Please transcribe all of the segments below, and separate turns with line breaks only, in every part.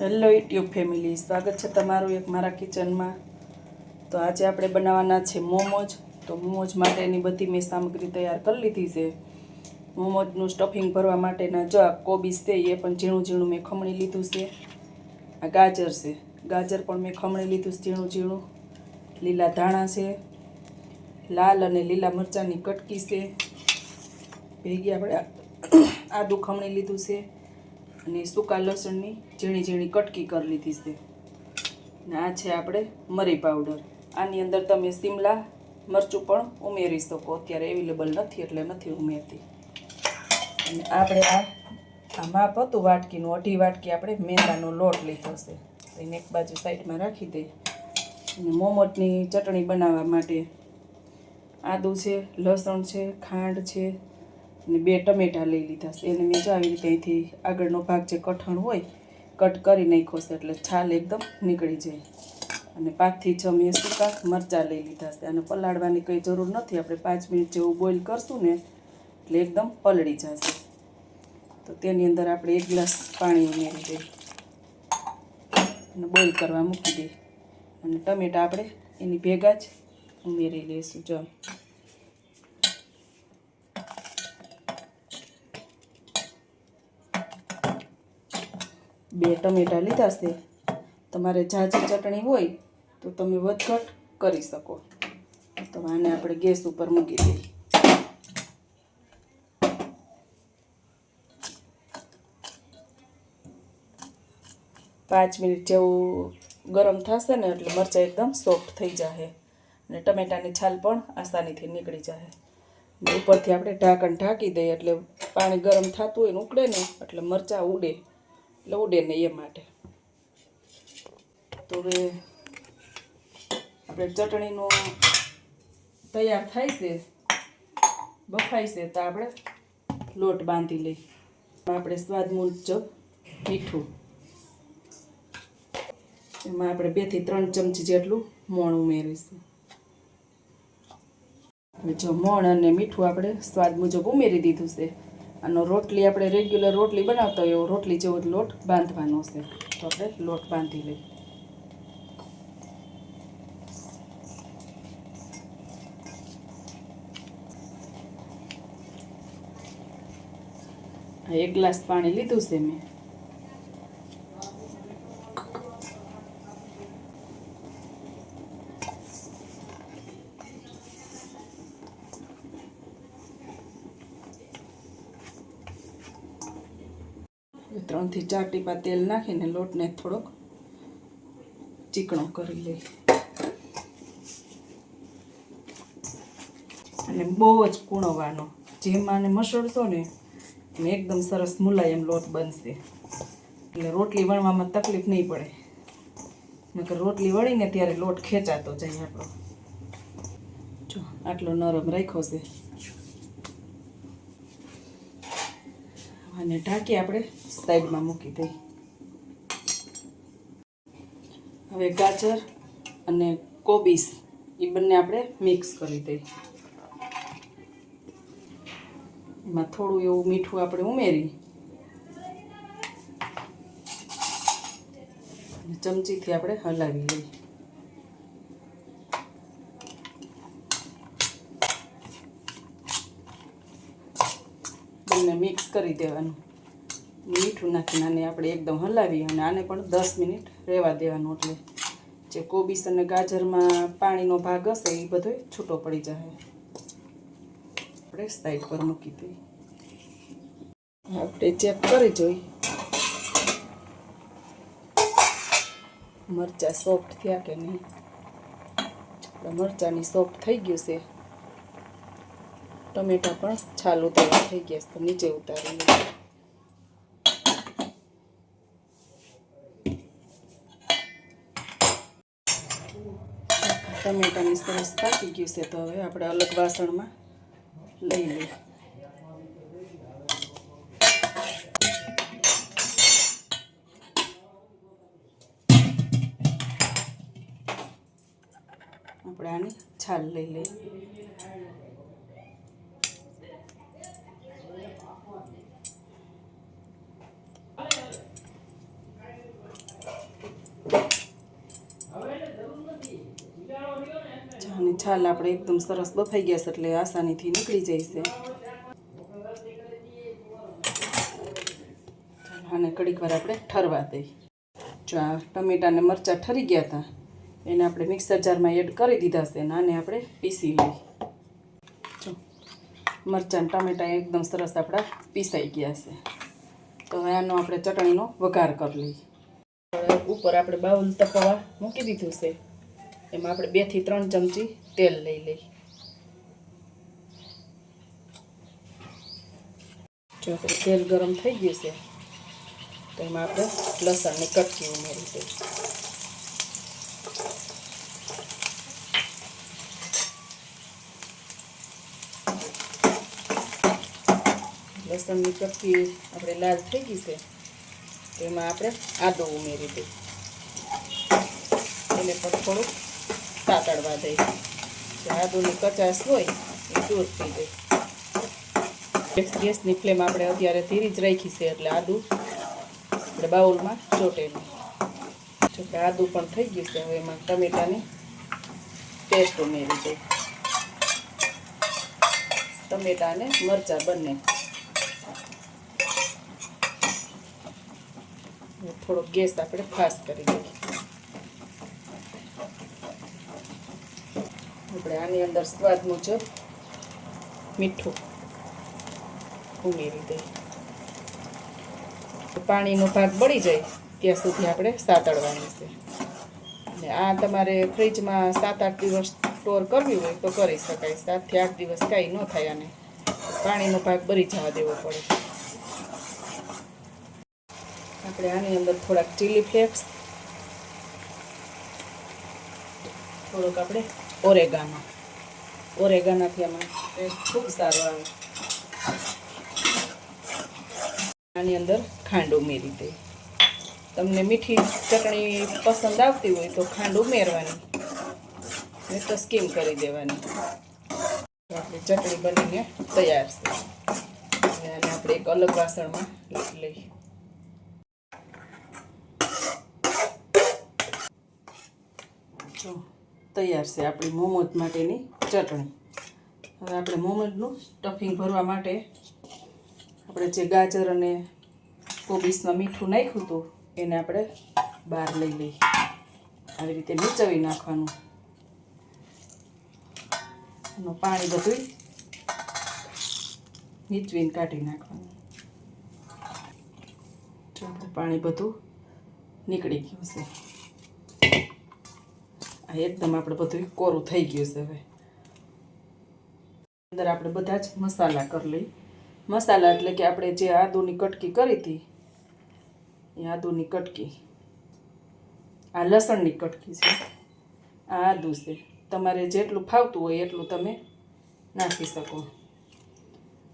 Hello YouTube family, સ્વાગત છે તમારું એક મારા કિચનમાં. તો આજે આપણે બનાવવાના છે મોમોજ. તો મોમોજ માટેની બધી મેં સામગ્રી તૈયાર કરી લીધી છે. મોમોજનું સ્ટફિંગ ભરવા માટેના જો આ કોબીસ છે એ પણ ઝીણું ઝીણું મેં ખમણી લીધું છે. આ ગાજર છે. ગાજર પણ મેં ખમણી લીધું છે ઝીણું ઝીણું. લીલા ધાણા છે. લાલ અને લીલા મરચાંની કટકી છે. ભેગી આપણે આદું ખમણી લીધું છે. અને સૂકા લસણની ઝીણી ઝીણી કટકી કરી લીધી છે. ને આ છે આપણે મરી પાવડર. આની અંદર તમે સિમલા મરચું પણ ઉમેરી શકો. અત્યારે અવેલેબલ નથી એટલે નથી ઉમેરતી. અને આપણે આ આ માપ હતું વાટકીનું. અઢી વાટકી આપણે મેંદાનો લોટ લીધો છે. એને એક બાજુ સાઈડમાં રાખી દઈએ અને મોમોટની ચટણી બનાવવા માટે આદું છે, લસણ છે, ખાંડ છે અને બે ટમેટાં લઈ લીધા છે. એને મેં જો આવી રીતે અહીંથી આગળનો ભાગ જે કઠણ હોય, કટ કરી નાખ્યો છે એટલે છાલ એકદમ નીકળી જાય. અને પાંચથી છ મેં સૂકા મરચાં લઈ લીધા છે. અને પલાળવાની કંઈ જરૂર નથી. આપણે પાંચ મિનિટ જેવું બોઇલ કરશું ને, એટલે એકદમ પલળી જશે. તો તેની અંદર આપણે એક ગ્લાસ પાણી ઉમેરી દઈએ. અને બોઇલ કરવા મૂકી દઈએ. અને ટમેટાં આપણે એની ભેગા જ ઉમેરી લઈશું. જો બે ટમેટાં લીધા છે. તમારે ઝાઝી ચટણી હોય તો તમે વધઘટ કરી શકો. તો આને આપણે ગેસ ઉપર મૂકી દઈએ. પાંચ મિનિટ જેવું ગરમ થશે ને એટલે મરચાં એકદમ સોફ્ટ થઈ જશે અને ટમેટાની છાલ પણ આસાનીથી નીકળી જશે ઉપરથી આપણે ઢાંકણ ઢાંકી દઈએ એટલે પાણી ગરમ થતું હોય ને ઉકળે ને એટલે મરચાં ઉડે. એટલે ઉડે ને એ માટે. તો હવે આપણે ચટણીનો તૈયાર થાય છે, બફાય છે, તો આપણે લોટ બાંધી લઈ આપણે સ્વાદ મુજબ મીઠું. એમાં આપણે બેથી ત્રણ ચમચી જેટલું મોણ ઉમેરીશું. જો મોણ અને મીઠું આપણે સ્વાદ મુજબ ઉમેરી દીધું છે આનો રોટલી આપણે રેગ્યુલર રોટલી બનાવતા હોય એવો રોટલી જેવો જ લોટ બાંધવાનો છે. તો આપણે લોટ બાંધી લઈએ. એક ગ્લાસ પાણી લીધું છે મેં. ત્રણથી ચાર ટીપા તેલ નાખીને લોટને થોડોક ચીકણો કરી લઈ અને બહુ જ કૂણવવાનો જેમ આને મસળશો ને એકદમ સરસ મુલાયમ લોટ બનશે. એટલે રોટલી વણવામાં તકલીફ નહીં પડે. નકર રોટલી વળીને ત્યારે લોટ ખેંચાતો જાય આપણો. જો, આટલો નરમ રાખ્યો છે. અને ઢાંકી આપણે સાઈડમાં મૂકી દઈ હવે ગાજર અને કોબીસ એ બંને આપણે મિક્સ કરી દઈ એમાં થોડું એવું મીઠું આપણે ઉમેરી. ચમચીથી આપણે હલાવી લઈએ બંને મિક્સ કરી દેવાનું. મીઠું નાખીને આને આપણે એકદમ હલાવી અને આને પણ દસ મિનિટ રહેવા દેવાનું એટલે જે કોબીસ અને ગાજરમાં પાણીનો ભાગ હશે એ બધો છૂટો પડી જાય. આપણે સાઈડ પર મૂકી દઈએ. આપણે ચેક કરી જોઈ. મરચાં સોફ્ટ થયા કે નહીં? મરચાંની સોફ્ટ થઈ ગયું છે. ટમેટા પણ છાલ ઉતારવા થઈ ગયા છે નીચે ઉતારી લઈએ. ટમેટાની સરસ પાકી ગયું છે, તો હવે આપણે અલગ વાસણમાં લઈ લઈએ. આપણે આની છાલ લઈ લઈએ મોમોજની છાલ આપણે એકદમ સરસ બફાઈ ગયા છે એટલે આસાનીથી નીકળી જાય છે. અને કડીક વાર આપણે ઠરવા દઈ જો આ ટમેટાને મરચાં ઠરી ગયા હતા, એને આપણે મિક્સર જારમાં એડ કરી દીધા છે અને આને આપણે પીસી લઈ જો, મરચાં ટમેટા એકદમ સરસ આપણા પીસાઈ ગયા છે. તો હવે આનો આપણે ચટણીનો વઘાર કરી લઈએ. ઉપર આપણે બાઉલ તપવા મૂકી દીધું છે. એમાં આપણે બેથી ત્રણ ચમચી તેલ લઈ લઈ. જો તેલ ગરમ થઈ ગયું છે, તો એમાં આપણે લસણની કટકી ઉમેરી દઈએ લસણની કટકી આપણે લાલ થઈ ગઈ છે એમાં આપણે આદો ઉમેરી દઈએ એને પણ થોડુંક સાતળવા દઈએ જે આદુની કચાશ હોય, એ દૂર થઈ જાય ગેસની ફ્લેમ આપણે અત્યારે ધીરી જ રાખી છે, એટલે આદુ આપણે બાઉલમાં ચોટેલું જો કે આદુ પણ થઈ ગયું છે, હવે એમાં ટમેટાની પેસ્ટ ઉમેરી દઈએ. ટમેટા અને મરચાં બંને. થોડોક ગેસ આપણે ફાસ્ટ કરી દઈએ. આપણે આની અંદર સ્વાદ મુજબ મીઠું ઉમેરી દઈએ. પાણીનો ભાગ બળી જાય ત્યાં સુધી આપણે સાતળવાની છે. અને આ તમારે ફ્રીજમાં સાત આઠ દિવસ સ્ટોર કરવી હોય તો કરી શકાય. સાતથી આઠ દિવસ કાંઈ ન થાય અને પાણીનો ભાગ બળી જવા દેવો પડે. આપણે આની અંદર થોડાક ચીલી ફ્લેક્સ થોડોક આપણે ઓરેગાનો ઓરેગાનાથી આમાં ટેસ્ટ ખૂબ સારો આવે. આની અંદર ખાંડ ઉમેરી દે. તમને મીઠી ચટણી પસંદ આવતી હોય તો ખાંડ ઉમેરવાની. ને તો કરી દેવાની. આપણી ચટણી બનીને તૈયાર છે. અને આપણે એક અલગ વાસણમાં લઈ જો. તૈયાર છે આપણી મોમોજ માટેની ચટણી. હવે આપણે મોમોજનું સ્ટફિંગ ભરવા માટે આપણે જે ગાજર અને કોબીસમાં મીઠું નાખ્યું હતું, એને આપણે બહાર લઈ લઈએ. આવી રીતે નીચવી નાખવાનું. એનું પાણી બધું નીચવીને કાઢી નાખવાનું. પાણી બધું નીકળી ગયું છે. એકદમ આપણે બધું કોરું થઈ ગયું છે હવે. અંદર આપણે બધા જ મસાલા કરી લઈ. મસાલા એટલે કે આપણે જે આદુની કટકી કરી હતી, એ આદુની કટકી. આ લસણની કટકી છે. આ આદુ છે. તમારે જેટલું ફાવતું હોય એટલું તમે નાખી શકો.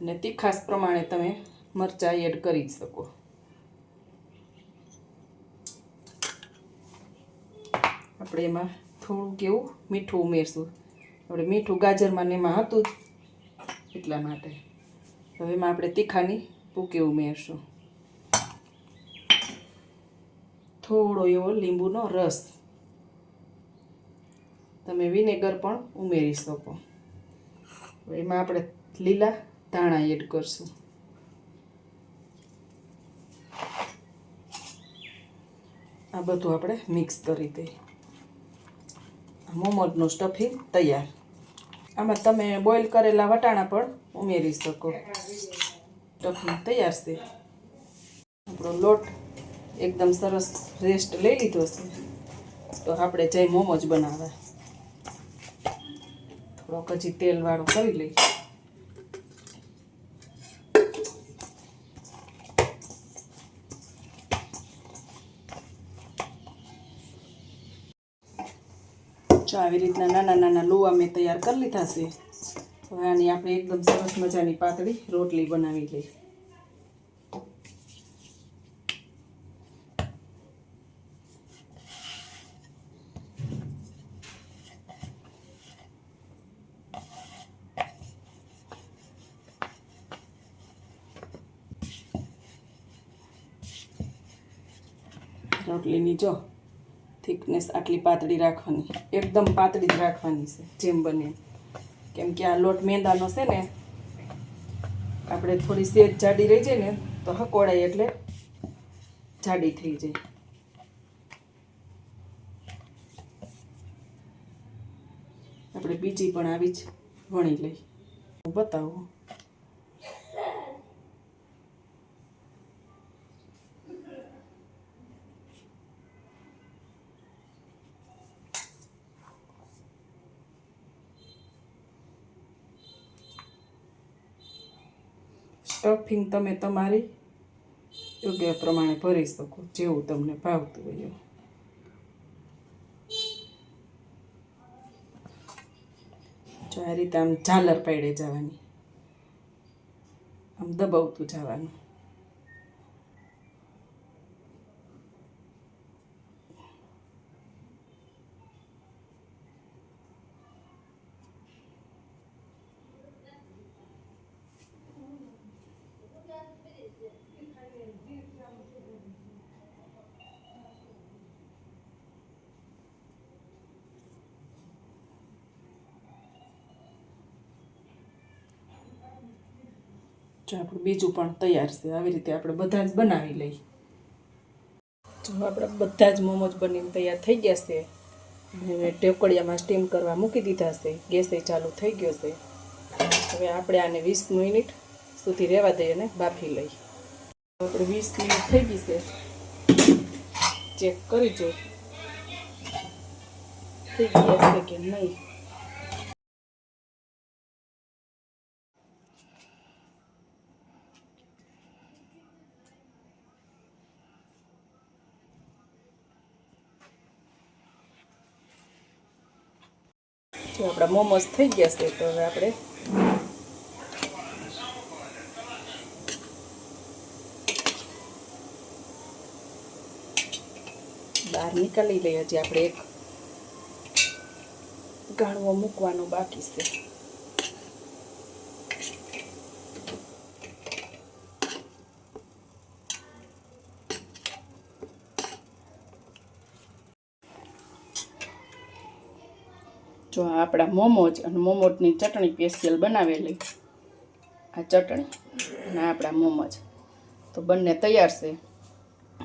અને તીખાસ પ્રમાણે તમે મરચાં એડ કરી શકો. આપણે એમાં થોડુંક એવું મીઠું ઉમેરશું. આપણે મીઠું ગાજરમાં ને એમાં હતું જ એટલા માટે. હવે એમાં આપણે તીખાની ભૂકી ઉમેરશું. થોડો એવો લીંબુનો રસ. તમે વિનેગર પણ ઉમેરી શકો. એમાં આપણે લીલા ધાણા એડ કરશું. આ બધું આપણે મિક્સ કરી દઈએ. મોમોજનું સ્ટફિંગ તૈયાર. આમાં તમે બોઇલ કરેલા વટાણા પણ ઉમેરી શકો. સ્ટફિંગ તૈયાર છે. આપણો લોટ એકદમ સરસ રેસ્ટ લઈ લીધો છે. તો આપણે જઈ મોમોજ બનાવવા. થોડોક હજી તેલવાળું કરી લઈએ. જો આવી રીતના નાના નાના લુવા મેં તૈયાર કરી લીધા છે. હવે આની આપણે એકદમ સરસ મજાની પાતળી રોટલી બનાવી લઈએ. રોટલીની જો થિકનેસ આટલી પાતળી રાખવાની. એકદમ પાતળી જ રાખવાની છે, જેમ બને. કેમ કે આ લોટ મેંદાનો છે ને, આપણે થોડી સેજ જાડી રહી જાય ને, તો હકોળાય એટલે જાડી થઈ જાય. આપણે બીજી પણ આવી જ વણી લઈ હું બતાવું. સ્ટફિંગ તમે તમારી યોગ્ય પ્રમાણે ભરી શકો, જેવું તમને ભાવતું હોય જો આ રીતે આમ ઝાલર પાડે જવાની. આમ દબાવતું જવાનું. જો આપણું બીજું પણ તૈયાર છે, આવી રીતે આપણે બધા જ બનાવી લઈ જો આપણે બધા જ મોમોજ બનીને તૈયાર થઈ ગયા છે. હવે ટેકડિયામાં સ્ટીમ કરવા મૂકી દીધા છે. ગેસે ચાલુ થઈ ગયો છે. હવે આપણે આને વીસ મિનિટ સુધી રહેવા દઈએ અને બાફી લઈ આપણે વીસ મિનિટ થઈ ગઈ છે. ચેક કરી જો. થઈ ગયા છે કે નહીં? જો આપણા મોમોસ થઈ ગયા છે તો હવે આપણે બહાર નીકાળી લઈએ હજી આપણે એક ગાણવો મૂકવાનો બાકી છે જો આપણા મોમોજ અને મોમોજની ચટણી સ્પેશિયલ બનાવેલી. આ ચટણી અને આપણા મોમોજ તો બંને તૈયાર છે.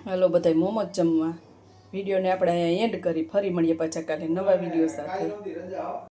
હાલો બધાય મોમોજ જમવા. વિડીયોને આપણે અહીંયા એન્ડ કરી. ફરી મળીએ પાછા કાલે નવા વીડિયો સાથે.